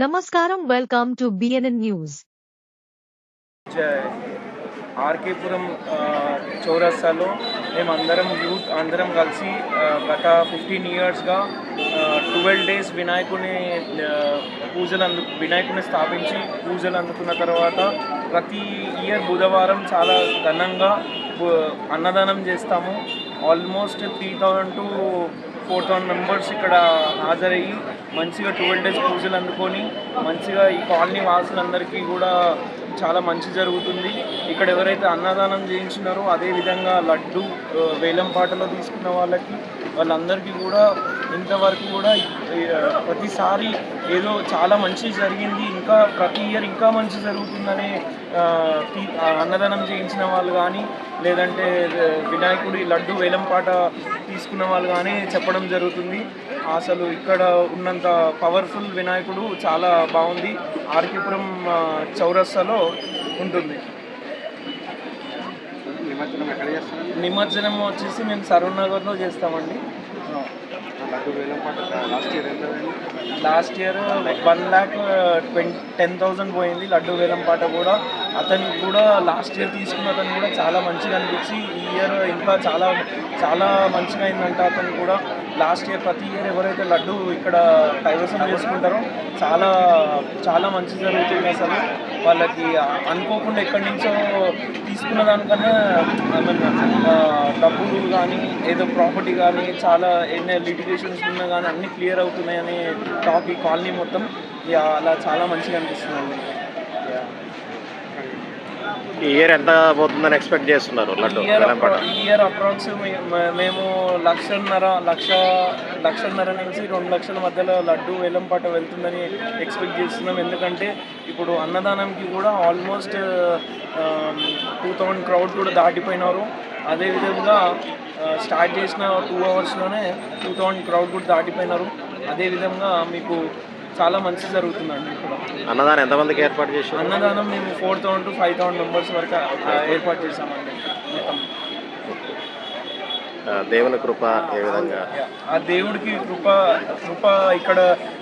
నమస్కారం welcome to BNN news RKPuram చౌరస్తాలో మేము అందరం యూత్ అందరం కలిసి గత ఫిఫ్టీన్ ఇయర్స్గా ట్వెల్వ్ డేస్ వినాయకుని పూజలు అందు వినాయకుని స్థాపించి పూజలు అందుకున్న తర్వాత ప్రతి ఇయర్ బుధవారం చాలా ఘనంగా అన్నదానం చేస్తాము. Almost three thousand two four thousand members ఇక్కడ హాజరయ్యి మంచిగా ట్వెల్వ్ డేస్ పూజలు అందుకొని మంచిగా ఈ కాలనీ వాసులందరికీ కూడా చాలా మంచి జరుగుతుంది. ఇక్కడ ఎవరైతే అన్నదానం చేయించినారో అదే విధంగా లడ్డు వేలంపాటలో వేలం పాటలో తీసుకున్న వాళ్ళకి వాళ్ళందరికీ కూడా ఇంతవరకు కూడా ప్రతిసారి ఏదో చాలా మంచి జరిగింది ఇంకా ప్రతి ఇయర్ ఇంకా మంచి జరుగుతుందని అన్నదానం చేయించిన వాళ్ళు కానీ లేదంటే వినాయకుడి లడ్డు వేలం పాట తీసుకున్న వాళ్ళు కానీ చెప్పడం జరుగుతుంది. అసలు ఇక్కడ ఉన్నంత పవర్ఫుల్ వినాయకుడు చాలా బాగుంది. ఆర్కిపురం చౌరస్తాలో ఉంటుంది. నిమజ్జనం వచ్చేసి మేము సరూర్ నగర్లో చేస్తామండి. లాస్ట్ ఇయర్ ఎంత last year one lakh uh, twenty ten thousand పోయింది లడ్డు వేలం పాట కూడా. అతనికి కూడా లాస్ట్ ఇయర్ తీసుకున్న అతను కూడా చాలా మంచిగా అనిపించి ఈ ఇయర్ ఇంకా చాలా చాలా మంచిగా అయిందంట అతను కూడా. లాస్ట్ ఇయర్ ప్రతి ఇయర్ ఎవరైతే లడ్డు ఇక్కడ కైవసం చేసుకుంటారో చాలా చాలా మంచి జరుగుతుంది అసలు. వాళ్ళకి అనుకోకుండా ఎక్కడి నుంచో తీసుకున్న దానికన్నా ఐ మీన్ డబ్బులు కానీ ఏదో ప్రాపర్టీ కానీ చాలా ఎన్ని లిటిగేషన్స్ ఉన్నా కానీ అన్నీ క్లియర్ అవుతున్నాయని టాక్ కాలనీ మొత్తం. అలా చాలా మంచిగా అనిపిస్తుంది ఈ ఇయర్ ఎంత పోతుందని ఎక్స్పెక్ట్ చేస్తున్నారు లడ్డు ఈ ఇయర్ ఈ అప్రాక్స్ మేము లక్షన్నర లక్ష లక్షన్నర నుంచి రెండు లక్షల మధ్యలో లడ్డు వేలంపాట వెళ్తుందని ఎక్స్పెక్ట్ చేస్తున్నాం. ఎందుకంటే ఇప్పుడు అన్నదానంకి కూడా ఆల్మోస్ట్ టూ థౌజండ్ క్రౌడ్ కూడా దాటిపోయినారు. అదేవిధంగా స్టార్ట్ చేసిన టూ అవర్స్లోనే టూ థౌజండ్ క్రౌడ్ కూడా దాటిపోయినారు. అదేవిధంగా మీకు చాలా మంచి జరుగుతుందండి అన్నదానం ఎంతమందికి ఏర్పాటు చేశారు? అన్నదానం మేము four thousand two five thousand members వరకు ఏర్పాటు ఆ, దేవుని కృప ఏ విధంగా? ఆ దేవుడికి కృప కృప ఇక్కడ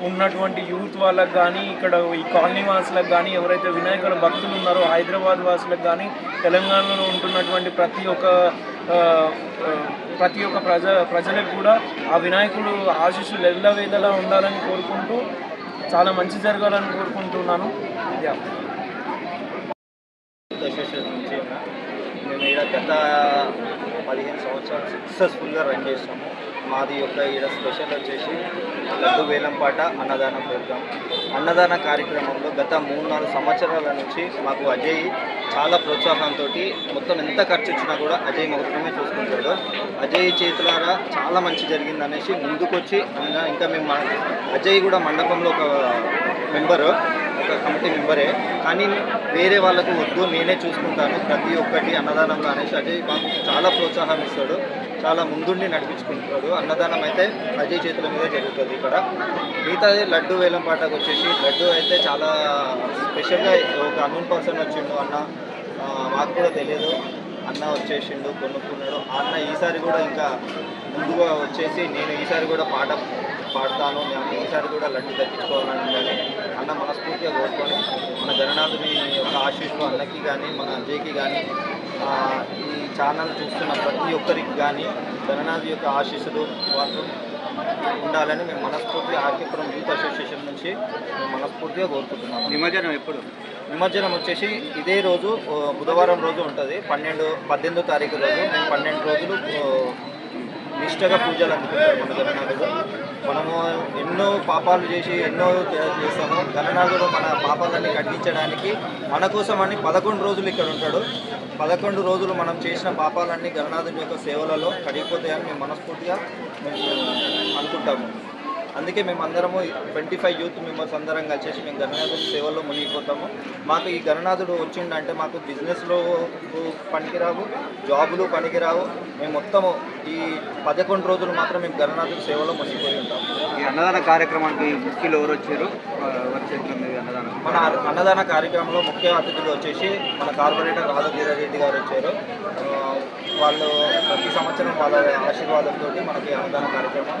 ఉన్నటువంటి యూత్ వాళ్ళకి కానీ ఇక్కడ ఈ కాలనీ వాసులకు కానీ ఎవరైతే వినాయకుల భక్తులు ఉన్నారో హైదరాబాద్ వాసులకు కానీ తెలంగాణలో ఉంటున్నటువంటి ప్రతి ఒక్క ప్రతి ఒక్క ప్రజ ప్రజలకు కూడా ఆ వినాయకుడు ఆశీస్సులు ఎల్లవేళలా ఉండాలని కోరుకుంటూ చాలా మంచి జరగాలని కోరుకుంటున్నాను. అసోసియేషన్ నుంచి మేము ఇక్కడ గత పదిహేను సంవత్సరాలు సక్సెస్ఫుల్గా రన్ చేస్తాము మాది యొక్క ఈడ స్పెషల్ వచ్చేసి లడ్డు వేలంపాట అన్నదాన ప్రోగ్రాం. అన్నదాన కార్యక్రమంలో గత మూడు నాలుగు సంవత్సరాల నుంచి మాకు అజయ్ చాలా ప్రోత్సాహంతో మొత్తం ఎంత ఖర్చు వచ్చినా కూడా అజయ్ మాత్రమే చూసుకుంటాడు. అజయ్ చేతులారా చాలా మంచి జరిగింది అనేసి ముందుకొచ్చి ఇంకా- ఇంకా మేము మా- అజయ్ కూడా మండపంలో ఒక మెంబరు ఒక కమిటీ మెంబరే. కానీ వేరే వాళ్ళకు వద్దు నేనే చూసుకుంటాను ప్రతి ఒక్కటి అన్నదానంలో అనేసి అజయ్ మాకు చాలా ప్రోత్సాహం ఇస్తాడు. చాలా ముందుండి నడిపించుకుంటాడు అన్నదానం అయితే అజయ్ చేతుల మీద జరుగుతుంది ఇక్కడ. మిగతాది లడ్డు వేలం పాటకు వచ్చేసి లడ్డు అయితే చాలా స్పెషల్గా ఒక అన్నోన్ పర్సన్ వచ్చిండు అన్న. మాకు కూడా తెలియదు. అన్న వచ్చేసిండు కొనుక్కున్నాడు. ఆ అన్న ఈసారి కూడా ఇంకా ముందుగా వచ్చేసి నేను ఈసారి కూడా పాట పాడతాను. నేను ఈసారి కూడా లడ్డు తగ్గించుకోవాలని కానీ అన్న మనస్ఫూర్తిగా కోరుకొని మన జగన్నాథుని యొక్క ఆశీస్సులు అన్నకి కానీ మన అజయ్కి కానీ ఈ ఛానల్ చూస్తున్న ప్రతి ఒక్కరికి కానీ జగన్నాథ్ యొక్క ఆశీస్సులు వాళ్ళు ఉండాలని మేము మనస్ఫూర్తిగా ఆర్కేపురం యూత్ అసోసియేషన్ నుంచి మేము మనస్ఫూర్తిగా కోరుకుంటున్నాము. నిమజ్జనం ఎప్పుడు? నిమజ్జనం వచ్చేసి ఇదే రోజు బుధవారం రోజు ఉంటుంది. పన్నెండు పద్దెనిమిదో తారీఖు రోజు. మేము పన్నెండు రోజులు నిష్టగా పూజలు అందుకుంటారు మన గణనాథుడు. మనము ఎన్నో పాపాలు చేసి ఎన్నో చేస్తాము. గణనాథుడు మన పాపాలన్నీ కడిగించడానికి మన కోసం అని పదకొండు రోజులు ఇక్కడ ఉంటాడు. పదకొండు రోజులు మనం చేసిన పాపాలన్నీ గణనాథుడి యొక్క సేవలలో కడిగిపోతాయని మేము మనస్ఫూర్తిగా అనుకుంటాము. అందుకే మేము అందరము ట్వంటీ ఫైవ్ యూత్ మెంబర్స్ అందరం కలిసేసి మేము గణనాథుడి సేవల్లో మునిగిపోతాము. మాకు ఈ గణనాథుడు వచ్చిండంటే మాకు బిజినెస్లో పనికిరావు జాబులు పనికిరావు. మేము మొత్తము ఈ పదకొండు రోజులు మాత్రం మేము గణనాథుడి సేవలో మునిగిపోయి ఉంటాము. ఈ అన్నదాన కార్యక్రమానికి ముఖ్యులు ఎవరు వచ్చారు మన అన్నదాన కార్యక్రమంలో ముఖ్య అతిథులు వచ్చేసి మన కార్పొరేటర్ రాధాగిరారెడ్డి గారు వచ్చారు. వాళ్ళు ప్రతి సంవత్సరం వాళ్ళ ఆశీర్వాదంతో మనకి అన్నదాన కార్యక్రమం